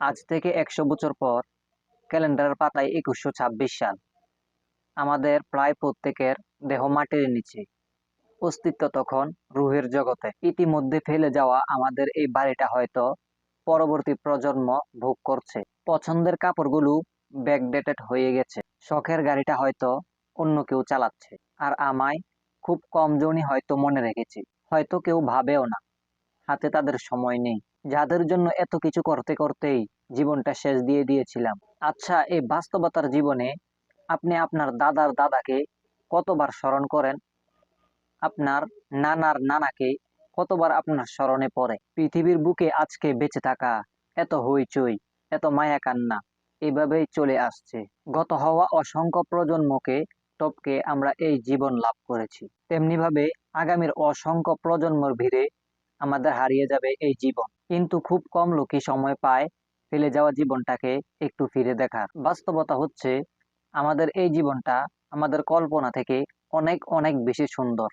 আজ থেকে একশো বছর পর ক্যালেন্ডারের পাতায় একুশশো ছাব্বিশ সাল। আমাদের প্রায় প্রত্যেকের দেহ মাটির নিচে। অস্তিত্ব তখন রুহের জগতে। ইতিমধ্যে ফেলে যাওয়া আমাদের এই বাড়িটা হয়তো পরবর্তী প্রজন্ম ভোগ করছে। পছন্দের কাপড়গুলো ব্যাকডেটেড হয়ে গেছে। শখের গাড়িটা হয়তো অন্য কেউ চালাচ্ছে। আর আমায় খুব কম জনই হয়তো মনে রেখেছে। হয়তো কেউ ভাবেও না। হাতে তাদের সময় নেই। যাদের জন্য এত কিছু করতে করতেই জীবনটা শেষ দিয়ে দিয়েছিলাম। আচ্ছা এই বাস্তবতার জীবনে আপনি আপনার দাদার দাদাকে কতবার স্মরণ করেন? আপনার নানার নানাকে কতবার আপনার স্মরণে পড়ে? পৃথিবীর বুকে আজকে বেঁচে থাকা এত হইচই, এত মায়া কান্না এভাবেই চলে আসছে। গত হওয়া অসংখ্য প্রজন্মকে টপকে আমরা এই জীবন লাভ করেছি। তেমনিভাবে আগামীর অসংখ্য প্রজন্মর ভিড়ে আমাদের হারিয়ে যাবে এই জীবন। কিন্তু খুব কম লোকই সময় পায় ফেলে যাওয়া জীবনটাকে একটু ফিরে দেখার। বাস্তবতা হচ্ছে, আমাদের এই জীবনটা আমাদের কল্পনা থেকে অনেক অনেক বেশি সুন্দর।